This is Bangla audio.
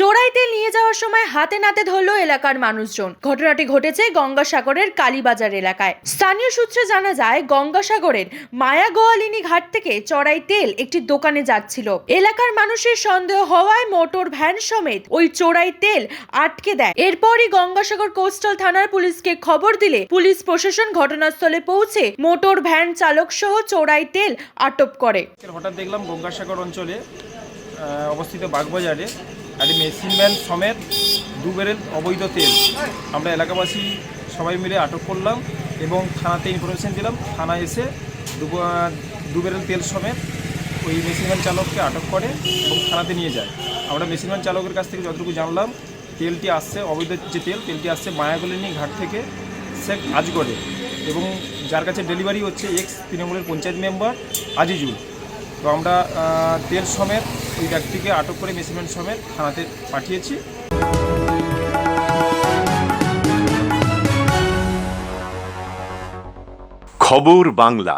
চোরাই তেল নিয়ে যাওয়ার সময় হাতে নাতে ধরল এলাকার মানুষজন। ঘটনাটি ঘটেছে গঙ্গাসাগরের কালীবাজার এলাকায়। স্থানীয় সূত্রে জানা যায়, গঙ্গাসাগরের মায়া গোয়ালিনী ঘাট থেকে চড়াই তেল একটি দোকানে যাচ্ছিল। এলাকার মানুষের সন্দেহ হওয়ায় মোটর ভ্যান সমেত ওই চোরাই তেল আটকে দেয়। এরপরই গঙ্গাসাগর কোস্টাল থানার পুলিশকে খবর দিলে পুলিশ প্রশাসন ঘটনাস্থলে পৌঁছে মোটর ভ্যান চালক সহ চোরাই তেল আটক করে। হঠাৎ দেখলাম গঙ্গাসাগর অঞ্চলে অবস্থিত বাগবাজারে একটি মেশিন ভ্যান সমেত দু অবৈধ তেল। আমরা এলাকাবাসী সবাই মিলে আটক করলাম এবং থানাতে ইনফরমেশন দিলাম। থানা এসে দু বেরেল তেল সমেত ওই মেশিন ভ্যান চালককে আটক করে এবং থানাতে নিয়ে যায়। আমরা মেশিন ভ্যান চালকের কাছ থেকে যতটুকু জানলাম, তেলটি আসছে, অবৈধ যে তেল, তেলটি আসছে মায়াগলিনী ঘাট থেকে শেখ আজগড়ে এবং যার কাছে ডেলিভারি হচ্ছে এক্স তৃণমূলের পঞ্চায়েত মেম্বার আজিজুল। তো আমরা তেল সমেত ওই ব্যক্তিকে আটক করে মেসিমেন্ট সমেত থানাতে পাঠিয়েছি। খবর বাংলা।